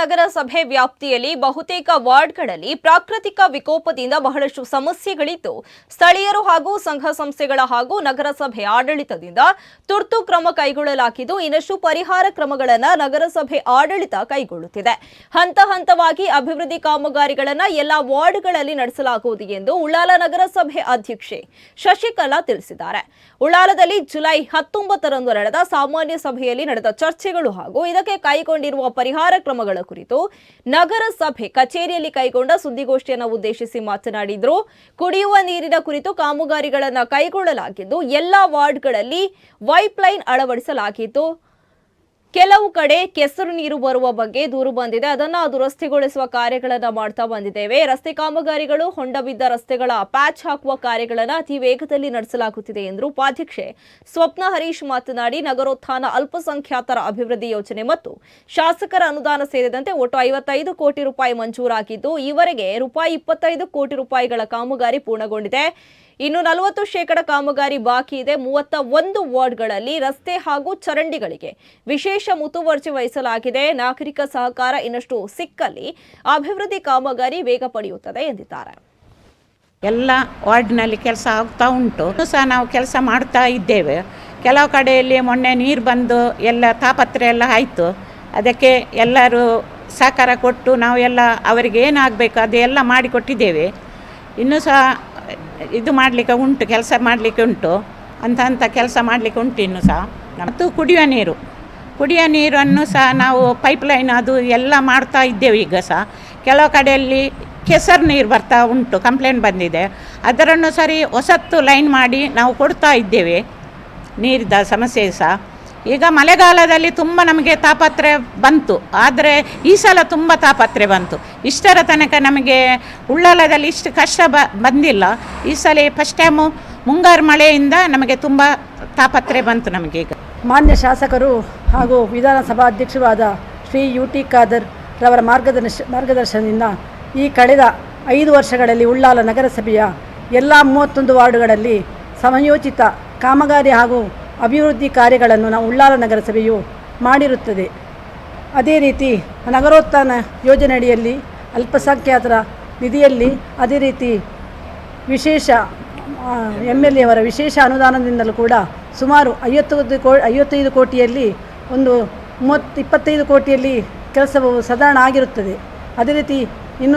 ನಗರಸಭೆ ವ್ಯಾಪ್ತಿಯಲ್ಲಿ ಬಹುತೇಕ ವಾರ್ಡ್ಗಳಲ್ಲಿ ಪ್ರಾಕೃತಿಕ ವಿಕೋಪದಿಂದ ಬಹಳಷ್ಟು ಸಮಸ್ಯೆಗಳಿದ್ದು, ಸ್ಥಳೀಯರು ಹಾಗೂ ಸಂಘ ಸಂಸ್ಥೆಗಳ ಹಾಗೂ ನಗರಸಭೆ ಆಡಳಿತದಿಂದ ತುರ್ತು ಕ್ರಮ ಕೈಗೊಳ್ಳಲಾಗಿದ್ದು, ಇನ್ನಷ್ಟು ಪರಿಹಾರ ಕ್ರಮಗಳನ್ನು ನಗರಸಭೆ ಆಡಳಿತ ಕೈಗೊಳ್ಳುತ್ತಿದೆ. ಹಂತ ಹಂತವಾಗಿ ಅಭಿವೃದ್ಧಿ ಕಾಮಗಾರಿಗಳನ್ನು ಎಲ್ಲಾ ವಾರ್ಡ್ಗಳಲ್ಲಿ ನಡೆಸಲಾಗುವುದು ಎಂದು ಉಳ್ಳಾಲ ನಗರಸಭೆ ಅಧ್ಯಕ್ಷೆ ಶಶಿಕಲಾ ತಿಳಿಸಿದ್ದಾರೆ. ಉಳ್ಳಾಲದಲ್ಲಿ ಜುಲೈ ಹತ್ತೊಂಬತ್ತರಂದು ನಡೆದ ಸಾಮಾನ್ಯ ಸಭೆಯಲ್ಲಿ ನಡೆದ ಚರ್ಚೆಗಳು ಹಾಗೂ ಇದಕ್ಕೆ ಕೈಗೊಂಡಿರುವ ಪರಿಹಾರ ಕ್ರಮಗಳ ಕುರಿತು ನಗರಸಭೆ ಕಚೇರಿಯಲ್ಲಿ ಕೈಗೊಂಡ ಸುದ್ದಿಗೋಷ್ಠಿಯನ್ನು ಉದ್ದೇಶಿಸಿ ಮಾತನಾಡಿದ್ರು. ಕುಡಿಯುವ ನೀರಿನ ಕುರಿತು ಕಾಮಗಾರಿಗಳನ್ನು ಕೈಗೊಳ್ಳಲಾಗಿದ್ದು, ಎಲ್ಲಾ ವಾರ್ಡ್ಗಳಲ್ಲಿ ವೈಪ್ಲೈನ್ ಅಳವಡಿಸಲಾಗಿದ್ದು ಕೆಲವು ಕಡೆ ಕೆಸರು ನೀರು ಬರುವ ಬಗ್ಗೆ ದೂರು ಬಂದಿದೆ. ಅದನ್ನು ದುರಸ್ತಿಗೊಳಿಸುವ ಕಾರ್ಯಗಳನ್ನು ಮಾಡ್ತಾ ಬಂದಿದ್ದೇವೆ. ರಸ್ತೆ ಕಾಮಗಾರಿಗಳು ಹೊಂಡ ಬಿದ್ದ ರಸ್ತೆಗಳ ಪ್ಯಾಚ್ ಹಾಕುವ ಕಾರ್ಯಗಳನ್ನು ಅತಿ ವೇಗದಲ್ಲಿ ನಡೆಸಲಾಗುತ್ತಿದೆ ಎಂದು ಉಪಾಧ್ಯಕ್ಷೆ ಸ್ವಪ್ನ ಹರೀಶ್ ಮಾತನಾಡಿ, ನಗರೋತ್ಥಾನ ಅಲ್ಪಸಂಖ್ಯಾತರ ಅಭಿವೃದ್ಧಿ ಯೋಜನೆ ಮತ್ತು ಶಾಸಕರ ಅನುದಾನ ಸೇರಿದಂತೆ ಒಟ್ಟು ಐವತ್ತೈದು ಕೋಟಿ ರೂಪಾಯಿ ಮಂಜೂರಾಗಿದ್ದು, ಈವರೆಗೆ ರೂಪಾಯಿ ಇಪ್ಪತ್ತೈದು ಕೋಟಿ ರೂಪಾಯಿಗಳ ಕಾಮಗಾರಿ ಪೂರ್ಣಗೊಂಡಿದೆ. ಇನ್ನು ನಲವತ್ತು ಶೇಕಡ ಕಾಮಗಾರಿ ಬಾಕಿ ಇದೆ. ಮೂವತ್ತ ಒಂದು ವಾರ್ಡ್ಗಳಲ್ಲಿ ರಸ್ತೆ ಹಾಗೂ ಚರಂಡಿಗಳಿಗೆ ವಿಶೇಷ ಮುತುವರ್ಜಿ ವಹಿಸಲಾಗಿದೆ. ನಾಗರಿಕ ಸಹಕಾರ ಇನ್ನಷ್ಟು ಸಿಕ್ಕಲ್ಲಿ ಅಭಿವೃದ್ಧಿ ಕಾಮಗಾರಿ ವೇಗ ಪಡೆಯುತ್ತದೆ ಎಂದಿದ್ದಾರೆ. ಎಲ್ಲ ವಾರ್ಡ್ನಲ್ಲಿ ಕೆಲಸ ಆಗ್ತಾ ಉಂಟು. ಸಹ ನಾವು ಕೆಲಸ ಮಾಡ್ತಾ ಇದ್ದೇವೆ. ಕೆಲವು ಕಡೆಯಲ್ಲಿ ಮೊನ್ನೆ ನೀರು ಬಂದು ಎಲ್ಲ ತಾಪತ್ರೆ ಎಲ್ಲ ಆಯಿತು. ಅದಕ್ಕೆ ಎಲ್ಲರೂ ಸಹಕಾರ ಕೊಟ್ಟು ನಾವು ಎಲ್ಲ ಅವರಿಗೆ ಏನಾಗಬೇಕು ಅದೆಲ್ಲ ಮಾಡಿಕೊಟ್ಟಿದ್ದೇವೆ. ಇನ್ನೂ ಸಹ ಇದು ಮಾಡಲಿಕ್ಕೆ ಉಂಟು, ಕೆಲಸ ಮಾಡಲಿಕ್ಕೆ ಉಂಟು. ಅಂತ ಅಂತ ಕೆಲಸ ಮಾಡಲಿಕ್ಕೆ ಉಂಟು ಇನ್ನೂ ಸಹ. ಮತ್ತು ಕುಡಿಯುವ ನೀರು. ಕುಡಿಯ ನೀರನ್ನು ಸಹ ನಾವು ಪೈಪ್ಲೈನ್ ಅದು ಎಲ್ಲ ಮಾಡ್ತಾ ಇದ್ದೇವೆ ಈಗ ಸಹ. ಕೆಲವು ಕಡೆಯಲ್ಲಿ ಕೆಸರು ನೀರು ಬರ್ತಾ ಉಂಟು ಕಂಪ್ಲೇಂಟ್ ಬಂದಿದೆ. ಅದರನ್ನು ಸರಿ ಹೊಸತ್ತು ಲೈನ್ ಮಾಡಿ ನಾವು ಕೊಡ್ತಾ ಇದ್ದೇವೆ ನೀರಿದ ಸಮಸ್ಯೆ ಸಹ. ಈಗ ಮಳೆಗಾಲದಲ್ಲಿ ತುಂಬ ನಮಗೆ ತಾಪತ್ರೆ ಬಂತು, ಆದರೆ ಈ ಸಲ ತುಂಬ ತಾಪತ್ರೆ ಬಂತು. ಇಷ್ಟರ ತನಕ ನಮಗೆ ಉಳ್ಳಾಲದಲ್ಲಿ ಇಷ್ಟು ಕಷ್ಟ ಬ, ಬಂದಿಲ್ಲ. ಈ ಸಲ ಫಸ್ಟ್ ಟೈಮು ಮುಂಗಾರು ಮಳೆಯಿಂದ ನಮಗೆ ತುಂಬ ತಾಪತ್ರೆ ಬಂತು ನಮಗೆ ಈಗ. ಮಾನ್ಯ ಶಾಸಕರು ಹಾಗೂ ವಿಧಾನಸಭಾ ಅಧ್ಯಕ್ಷರಾದ ಶ್ರೀ ಯು ಟಿ ಖಾದರ್ ರವರ ಮಾರ್ಗದರ್ಶ, ಮಾರ್ಗದರ್ಶನದಿಂದ ಈ ಕಳೆದ ಐದು ವರ್ಷಗಳಲ್ಲಿ ಉಳ್ಳಾಲ ನಗರಸಭೆಯ ಎಲ್ಲ ಮೂವತ್ತೊಂದು ವಾರ್ಡುಗಳಲ್ಲಿ ಸಮಯೋಚಿತ ಕಾಮಗಾರಿ ಹಾಗೂ ಅಭಿವೃದ್ಧಿ ಕಾರ್ಯಗಳನ್ನು ನಾವು ಉಳ್ಳಾಲ ನಗರಸಭೆಯು ಮಾಡಿರುತ್ತದೆ. ಅದೇ ರೀತಿ ನಗರೋತ್ಥಾನ ಯೋಜನೆಯಡಿಯಲ್ಲಿ ಅಲ್ಪಸಂಖ್ಯಾತರ ನಿಧಿಯಲ್ಲಿ ಅದೇ ರೀತಿ ವಿಶೇಷ ಎಂ ಎಲ್ ಎವರ ವಿಶೇಷ ಅನುದಾನದಿಂದಲೂ ಕೂಡ ಸುಮಾರು ಐವತ್ತು ಕೋ, ಐವತ್ತೈದು ಕೋಟಿಯಲ್ಲಿ ಒಂದು ಮೂವತ್ತು, ಇಪ್ಪತ್ತೈದು ಕೋಟಿಯಲ್ಲಿ ಕೆಲಸವು ಸಾಧಾರಣ ಆಗಿರುತ್ತದೆ. ಅದೇ ರೀತಿ ಇನ್ನು